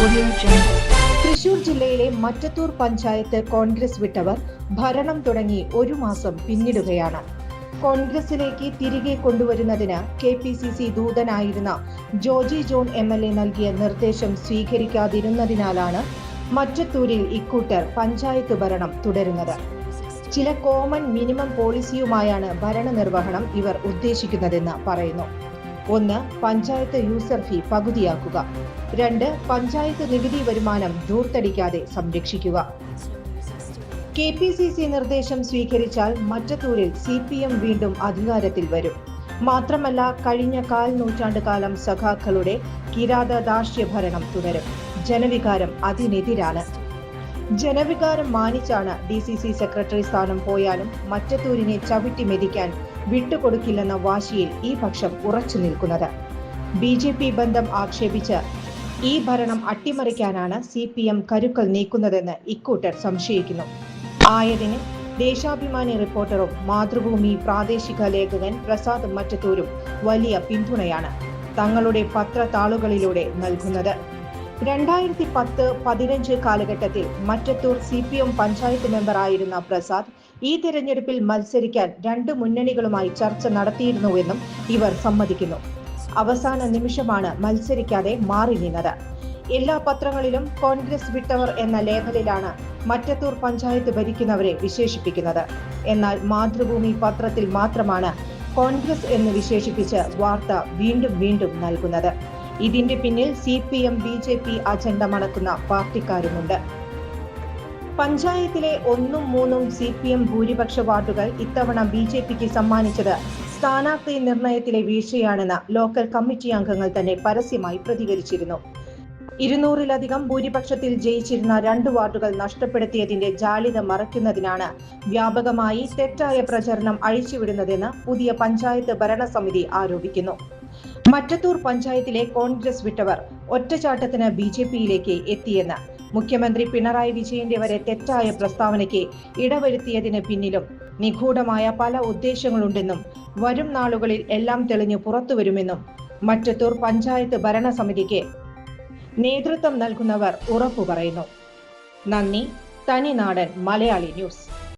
തൃശൂർ ജില്ലയിലെ മറ്റത്തൂർ പഞ്ചായത്ത് കോൺഗ്രസ് വിട്ടവർ ഭരണം തുടങ്ങി ഒരു മാസം പിന്നിടുകയാണ്. കോൺഗ്രസിലേക്ക് തിരികെ കൊണ്ടുവരുന്നതിന് K P C C ദൂതനായിരുന്ന Joji John M L A നൽകിയ നിർദ്ദേശം സ്വീകരിക്കാതിരുന്നതിനാലാണ് മറ്റത്തൂരിൽ ഇക്കൂട്ടർ പഞ്ചായത്ത് ഭരണം തുടരുന്നത്. ചില കോമൺ മിനിമം പോളിസിയുമായാണ് ഭരണനിർവഹണം ഇവർ ഉദ്ദേശിക്കുന്നതെന്ന് പറയുന്നു. ഒന്ന് പഞ്ചായത്ത് യൂസർ ഫീ പകുതിയാക്കുക. രണ്ട് പഞ്ചായത്ത് നികുതി വരുമാനം ധൂർത്തടിക്കാതെ സംരക്ഷിക്കുക. കെ പി സി സി നിർദ്ദേശം സ്വീകരിച്ചാൽ മറ്റത്തൂരിൽ സി പി എം വീണ്ടും അധികാരത്തിൽ വരും. മാത്രമല്ല കഴിഞ്ഞ കാൽ നൂറ്റാണ്ട് കാലം സഖാക്കളുടെ കിരാത ദാർഷ്ട്യ ഭരണം തുടരും. ജനവികാരം അതിനെതിരാണ്. ജനവികാരം മാനിച്ചാണ് ഡി സി സി സെക്രട്ടറി സ്ഥാനം പോയാലും മറ്റത്തൂരിനെ ചവിട്ടി മെതിക്കാൻ വിട്ടുകൊടുക്കില്ലെന്ന വാശിയിൽ ഈ പക്ഷം ഉറച്ചു നിൽക്കുന്നത്. ബി ജെ പി ബന്ധം ആക്ഷേപിച്ച് ഈ ഭരണം അട്ടിമറിക്കാനാണ് സി പി എം കരുക്കൾ നീക്കുന്നതെന്ന് ഇക്കൂട്ടർ സംശയിക്കുന്നു. ആയതിന് ദേശാഭിമാനി റിപ്പോർട്ടറും മാതൃഭൂമി പ്രാദേശിക ലേഖകൻ പ്രസാദ് മറ്റത്തൂരും വലിയ പിന്തുണയാണ് തങ്ങളുടെ പത്രത്താളുകളിലൂടെ നൽകുന്നത്. രണ്ടായിരത്തി പത്ത് പതിനഞ്ച് കാലഘട്ടത്തിൽ Mattathur C P M panchayat മെമ്പറായിരുന്ന Prasad ഈ തെരഞ്ഞെടുപ്പിൽ മത്സരിക്കാൻ രണ്ട് മുന്നണികളുമായി ചർച്ച നടത്തിയിരുന്നുവെന്നും ഇവർ സമ്മതിക്കുന്നു. അവസാന നിമിഷമാണ് മത്സരിക്കാതെ മാറി നിന്നത്. എല്ലാ പത്രങ്ങളിലും കോൺഗ്രസ് വിട്ടവർ എന്ന ലേബലിലാണ് മറ്റത്തൂർ പഞ്ചായത്ത് ഭരിക്കുന്നവരെ വിശേഷിപ്പിക്കുന്നത്. എന്നാൽ മാതൃഭൂമി പത്രത്തിൽ മാത്രമാണ് കോൺഗ്രസ് എന്ന് വിശേഷിപ്പിച്ച് വാർത്ത വീണ്ടും വീണ്ടും നൽകുന്നത്. ഇതിന്റെ പിന്നിൽ C P M B J P agenda മണക്കുന്ന പാർട്ടിക്കാരുമുണ്ട്. പഞ്ചായത്തിലെ ഒന്നും മൂന്നും സി പി എം ഭൂരിപക്ഷ വാർഡുകൾ ഇത്തവണ ബി ജെ പിക്ക് സമ്മാനിച്ചത് സ്ഥാനാർത്ഥി നിർണയത്തിലെ വീഴ്ചയാണെന്ന് ലോക്കൽ കമ്മിറ്റി അംഗങ്ങൾ തന്നെ പരസ്യമായി പ്രതികരിച്ചിരുന്നു. ഇരുന്നൂറിലധികം ഭൂരിപക്ഷത്തിൽ ജയിച്ചിരുന്ന രണ്ട് വാർഡുകൾ നഷ്ടപ്പെടുത്തിയതിന്റെ ജാളിത മറയ്ക്കുന്നതിനാണ് വ്യാപകമായി തെറ്റായ പ്രചരണം അഴിച്ചുവിടുന്നതെന്ന് പുതിയ പഞ്ചായത്ത് ഭരണസമിതി ആരോപിക്കുന്നു. മറ്റത്തൂർ പഞ്ചായത്തിലെ കോൺഗ്രസ് വിട്ടവർ ഒറ്റച്ചാട്ടത്തിന് ബി ജെ പിയിലേക്ക് എത്തിയെന്ന്. മുഖ്യമന്ത്രി പിണറായി വിജയന്റെ വരെ തെറ്റായ പ്രസ്താവനയ്ക്ക് ഇടവരുത്തിയതിന് പിന്നിലും നിഗൂഢമായ പല ഉദ്ദേശങ്ങളുണ്ടെന്നും വരും നാളുകളിൽ എല്ലാം തെളിഞ്ഞു പുറത്തുവരുമെന്നും മറ്റത്തൂർ പഞ്ചായത്ത് ഭരണസമിതിക്ക് നേതൃത്വം നൽകുന്നവർ ഉറപ്പു പറയുന്നു നന്ദി തനിനാടൻ മലയാളി ന്യൂസ്.